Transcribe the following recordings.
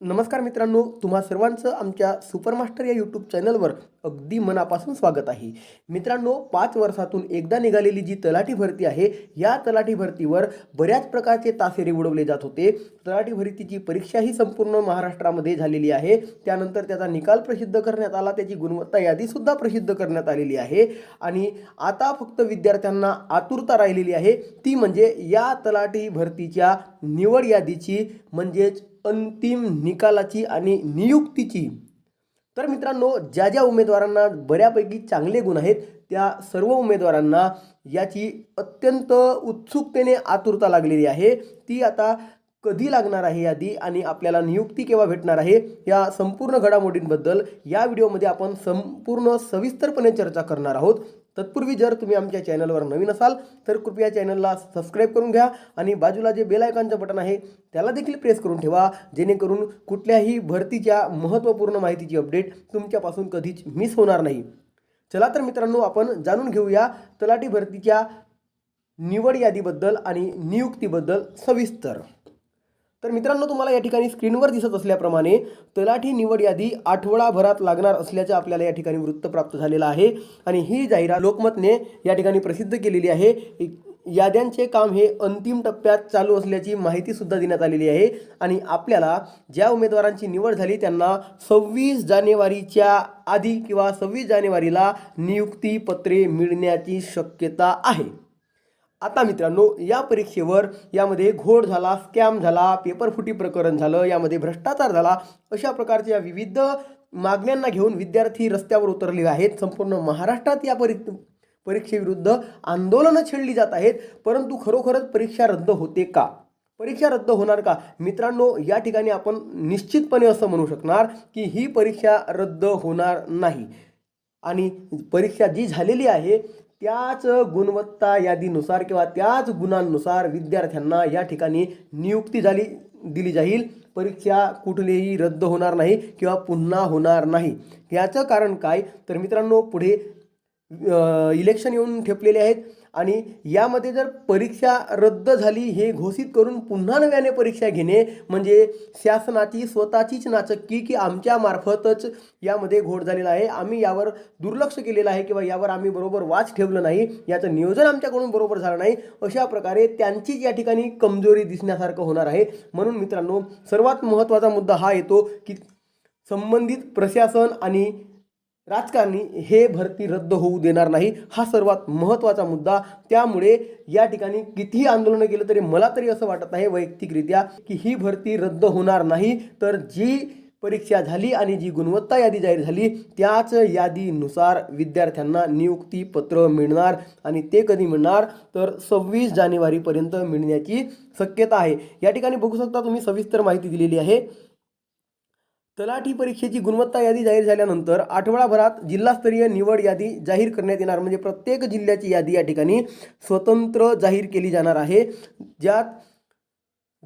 नमस्कार मित्रांनो तुम्हा सर्वांचं आमच्या सुपरमास्टर या यूट्यूब चॅनलवर अगदी मनापासून स्वागत आहे. मित्रांनो पाच वर्षातून एकदा निघालेली जी तलाठी भरती आहे या तलाठी भरतीवर बऱ्याच प्रकारचे तासेरे उडवले जात होते. तलाठी भरतीची परीक्षा ही संपूर्ण महाराष्ट्रामध्ये झालेली आहे. त्यानंतर त्याचा निकाल प्रसिद्ध करण्यात आला त्याची गुणवत्ता यादीसुद्धा प्रसिद्ध करण्यात आलेली आहे. आणि आता फक्त विद्यार्थ्यांना आतुरता राहिलेली आहे ती म्हणजे या तलाठी भरतीच्या निवड यादीची म्हणजेच अंतिम निकालाची आणि नियुक्तीची. तर मित्रांनो ज्या ज्या उमेदवारांना बऱ्यापैकी चांगले गुण आहेत त्या सर्व उमेदवारांना याची अत्यंत उत्सुकतेने आतुरता लागलेली आहे. ती आता कधी लागणार आहे यादी आणि आपल्याला नियुक्ती केव्हा भेटणार आहे या संपूर्ण घडामोडींबद्दल या व्हिडिओमध्ये आपण संपूर्ण सविस्तरपणे चर्चा करणार आहोत. तत्पूर्वी जर तुम्ही आमच्या चॅनलवर नवीन असाल तर कृपया चॅनलला सबस्क्राईब करून घ्या आणि बाजूला जे बेल आयकॉनचं बटन आहे त्याला देखील प्रेस करून ठेवा जेणेकरून कुठल्याही भरतीच्या महत्त्वपूर्ण माहितीची अपडेट तुमच्यापासून कधीच मिस होणार नाही. चला तर मित्रांनो आपण जाणून घेऊया तलाठी भरतीच्या निवड यादीबद्दल आणि नियुक्तीबद्दल सविस्तर. तर मित्रांनो तुम्हाला या ठिकाणी स्क्रीनवर दिसत असल्याप्रमाणे तलाठी निवड यादी आठवडाभरात लागणार असल्याचं आपल्याला या ठिकाणी वृत्त प्राप्त झालेलं आहे. आणि ही जाहिरात लोकमतने या ठिकाणी प्रसिद्ध केलेली आहे. याद्यांचे काम हे अंतिम टप्प्यात चालू असल्याची माहितीसुद्धा देण्यात आलेली आहे. आणि आपल्याला ज्या उमेदवारांची निवड झाली त्यांना सव्वीस जानेवारीच्या आधी किंवा सव्वीस जानेवारीला नियुक्ती पत्रे मिळण्याची शक्यता आहे. आता मित्रांनो या परीक्षेवर यामध्ये घोड झाला स्कॅम झाला पेपरफुटी प्रकरण झालं यामध्ये भ्रष्टाचार झाला अशा प्रकारच्या विविध मागण्यांना घेऊन विद्यार्थी रस्त्यावर उतरले आहेत. संपूर्ण महाराष्ट्रात या परी परीक्षेविरुद्ध आंदोलनं छेडली जात आहेत. परंतु खरोखरच परीक्षा रद्द होते का? परीक्षा रद्द होणार का? मित्रांनो या ठिकाणी आपण निश्चितपणे असं म्हणू शकणार की ही परीक्षा रद्द होणार नाही. आणि परीक्षा जी झालेली आहे त्याच गुणवत्ता यादीनुसार किंवा त्याच गुणांनुसार विद्यार्थ्यांना या ठिकाणी नियुक्ती झाली दिली जाईल. परीक्षा कुठलेही रद्द होणार नाही किंवा पुन्हा होणार नाही. याचं कारण काय? तर मित्रांनो पुढे इलेक्शन येऊन ठेपलेले आहेत. आणि यामध्ये जर परीक्षा रद्द झाली हे घोषित करून पुन्हा नव्याने परीक्षा घेणे म्हणजे शासनाची स्वतःचीच नाचक्की की आमच्या मार्फतच यामध्ये घोट झालेला आहे. आम्ही यावर दुर्लक्ष केलेलं आहे किंवा यावर आम्ही बरोबर वाच ठेवलं नाही याचं नियोजन आमच्याकडून बरोबर झालं नाही. अशा प्रकारे त्यांचीच या ठिकाणी कमजोरी दिसण्यासारखं होणार आहे. म्हणून मित्रांनो सर्वात महत्त्वाचा मुद्दा हा येतो की संबंधित प्रशासन आणि राजकारणी हे भरती रद्द होऊ देणार नाही हा सर्वात महत्त्वाचा मुद्दा. त्यामुळे या ठिकाणी कितीही आंदोलनं केलं तरी मला तरी असं वाटत आहे वैयक्तिकरित्या की ही भरती रद्द होणार नाही. तर जी परीक्षा झाली आणि जी गुणवत्ता यादी जाहीर झाली त्याच यादीनुसार विद्यार्थ्यांना नियुक्ती पत्र मिळणार आणि ते कधी मिळणार? तर सव्वीस जानेवारीपर्यंत मिळण्याची शक्यता आहे. या ठिकाणी बघू शकता तुम्ही सविस्तर माहिती दिलेली आहे. तलाठी परीक्षेची गुणवत्ता यादी जाहीर झाल्यानंतर आठवडाभरात जिल्हास्तरीय निवड यादी जाहीर करण्यात येणार म्हणजे प्रत्येक जिल्ह्याची यादी या ठिकाणी स्वतंत्र जाहीर केली जाणार आहे. ज्यात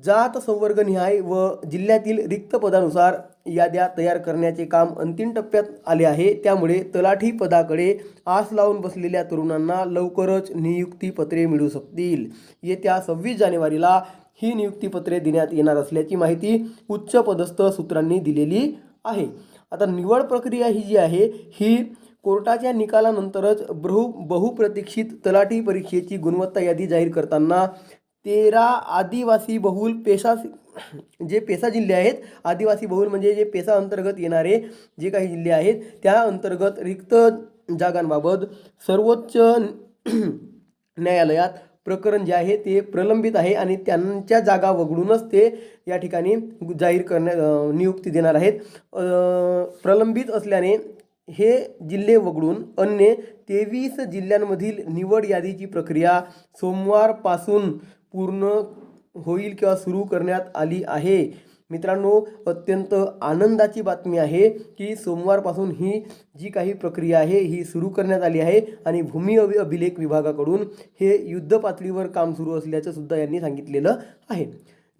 जात संवर्गनिहाय व जिल्ह्यातील रिक्त पदानुसार याद्या तयार करण्याचे काम अंतिम टप्प्यात आले आहे. त्यामुळे तलाठी पदाकडे आस लावून बसलेल्या तरुणांना लवकरच नियुक्तीपत्रे मिळू शकतील. येत्या सव्वीस जानेवारीला ही नियुक्तीपत्रे देण्यात येणार असल्याची माहिती उच्च पदस्थ सूत्रांनी दिलेली आहे. आता निवड प्रक्रिया ही जी आहे ही कोर्टाच्या निकालानंतरच बहु बहुप्रतीक्षित तलाठी परीक्षेची गुणवत्ता यादी जाहीर करताना तेरा आदिवासी बहुल पेशा जे पेसा जिल्हे आहेत आदिवासी बहुल म्हणजे जे पेसा अंतर्गत येणारे जे काही जिल्हे आहेत त्या अंतर्गत रिक्त जागांबाबत सर्वोच्च न्यायालयात प्रकरण जे आहे ते प्रलंबित आहे आणि त्यांच्या जागा वगळूनच ते या ठिकाणी जाहीर करण्या नियुक्ती देणार आहेत. प्रलंबित असल्याने हे जिल्हे वगळून अन्य तेवीस जिल्ह्यांमधील निवड यादीची प्रक्रिया सोमवारपासून पूर्ण होईल किंवा सुरू करण्यात आली आहे. मित्रांनो अत्यंत आनंदाची बातमी आहे की सोमवारपासून ही जी काही प्रक्रिया आहे ही सुरू करण्यात आली आहे आणि भूमी अभि अभिलेख विभागाकडून हे युद्ध पातळीवर काम सुरू असल्याचं सुद्धा यांनी सांगितलेलं आहे.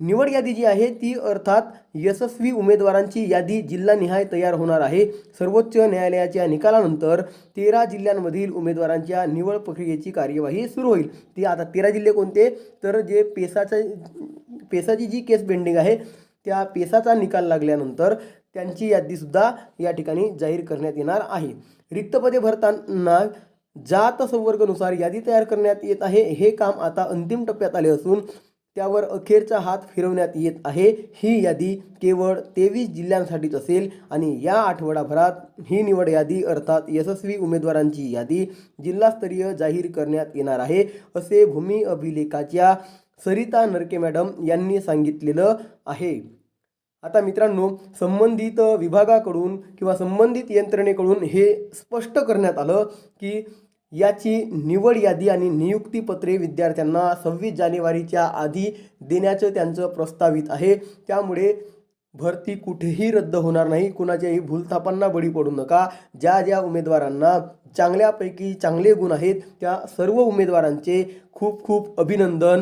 निवड यादी जी आहे ती अर्थात यशस्वी उमेदवारांची यादी जिल्हानिहाय तयार होणार आहे. सर्वोच्च न्यायालयाच्या निकालानंतर तेरा जिल्ह्यांमधील उमेदवारांच्या निवड प्रक्रियेची कार्यवाही सुरू होईल. ती आता तेरा जिल्हे कोणते? तर जे पेसाचं पेसाची जी केस पेंडिंग आहे त्या पेसाचा निकाल लागल्यानंतर त्यांची यादीसुद्धा या ठिकाणी जाहीर करण्यात येणार आहे. रिक्त पदे भरताना जात संवर्गनुसार यादी तयार करण्यात येत आहे. हे काम आता अंतिम टप्प्यात आले असून त्यावर अखेरचा हात फिरवण्यात येत आहे. ही यादी केवळ तेवीस जिल्ह्यांसाठीच असेल आणि या आठवडाभरात ही निवड यादी अर्थात यशस्वी उमेदवारांची यादी जिल्हास्तरीय जाहीर करण्यात येणार आहे. असे भूमी अभिलेखाच्या सरिता नरके मॅडम यांनी सांगितलेलं आहे. आता मित्रांनो संबंधित विभागाकडून किंवा संबंधित यंत्रणेकडून हे स्पष्ट करण्यात आलं की याची निवड यादी आणि नियुक्तीपत्रे विद्यार्थ्यांना सव्वीस जानेवारीच्या आधी देण्याचं त्यांचं प्रस्तावित आहे. त्यामुळे भरती कुठेही रद्द होणार नाही. कुणाच्याही भूलथापांना बळी पडू नका. ज्या ज्या उमेदवारांना चांगल्यापैकी चांगले गुण आहेत त्या सर्व उमेदवारांचे खूप खूप अभिनंदन.